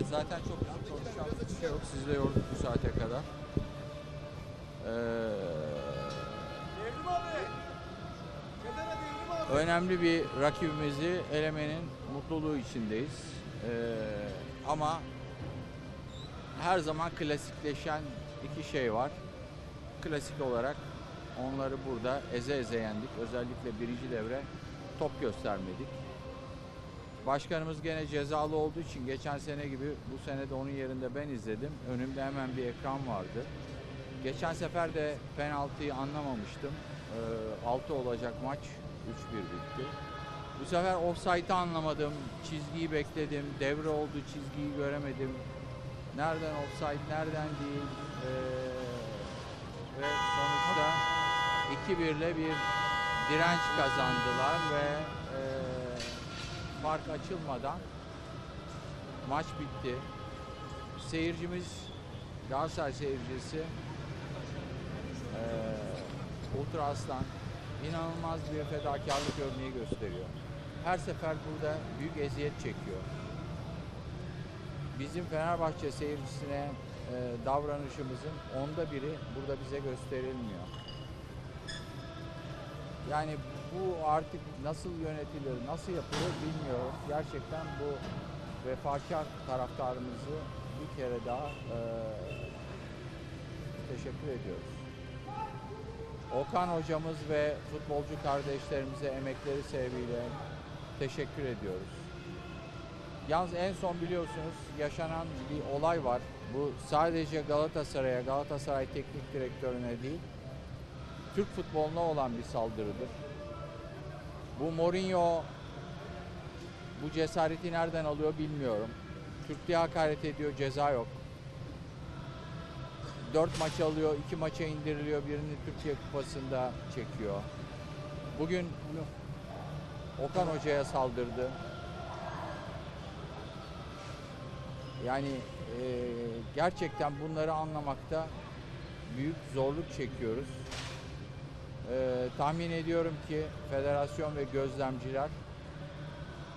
Evet zaten çok uzun konuşacağımız bir şey yok. Sizi de yorduk bu saate kadar. Ee, önemli bir rakibimizi elemenin mutluluğu içindeyiz. Ee, ama her zaman klasikleşen iki şey var. Klasik olarak onları burada eze eze yendik. Özellikle birinci devre top göstermedik. Başkanımız gene cezalı olduğu için geçen sene gibi bu sene de onun yerinde ben izledim. Önümde hemen bir ekran vardı. Geçen sefer de penaltıyı anlamamıştım. Ee, 6 olacak maç 3-1 bitti. Bu sefer offside'ı anlamadım. Çizgiyi bekledim. Devre oldu çizgiyi göremedim. Nereden offside, nereden değil. Ee, ve sonuçta 2-1 ile bir direnç kazandılar ve e, fark açılmadan maç bitti. Seyircimiz Galatasaray seyircisi e, Ultra Aslan inanılmaz bir fedakarlık örneği gösteriyor. Her sefer burada büyük eziyet çekiyor. Bizim Fenerbahçe seyircisine e, davranışımızın onda biri burada bize gösterilmiyor. Yani bu artık nasıl yönetilir, nasıl yapılır bilmiyorum. Gerçekten bu vefakar taraftarımızı bir kere daha e, teşekkür ediyoruz. Okan hocamız ve futbolcu kardeşlerimize emekleri sebebiyle teşekkür ediyoruz. Yalnız en son biliyorsunuz yaşanan bir olay var. Bu sadece Galatasaray'a, Galatasaray Teknik Direktörüne değil, Türk futboluna olan bir saldırıdır. Bu Mourinho bu cesareti nereden alıyor bilmiyorum. Türklüğe hakaret ediyor, ceza yok. Dört maç alıyor, iki maça indiriliyor, birini Türkiye Kupası'nda çekiyor. Bugün Okan Hoca'ya saldırdı. Yani eee, gerçekten bunları anlamakta büyük zorluk çekiyoruz. Eee, tahmin ediyorum ki federasyon ve gözlemciler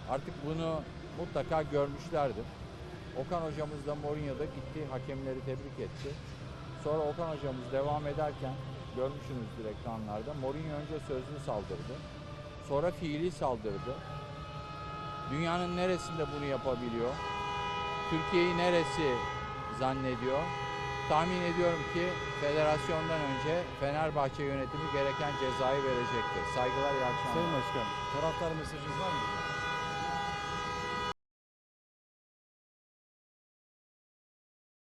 artık bunu mutlaka görmüşlerdir. Okan hocamız da Mourinho'da gitti, hakemleri tebrik etti. Sonra Okan hocamız devam ederken görmüşsünüzdür ekranlarda. Mourinho önce sözlü saldırdı. Sonra fiili saldırdı. Dünyanın neresinde bunu yapabiliyor? Türkiye'yi neresi zannediyor? Tahmin ediyorum ki federasyondan önce Fenerbahçe yönetimi gereken cezayı verecektir. Saygılar, iyi akşamlar. Sayın Başkan, taraftar mesajınız var mı?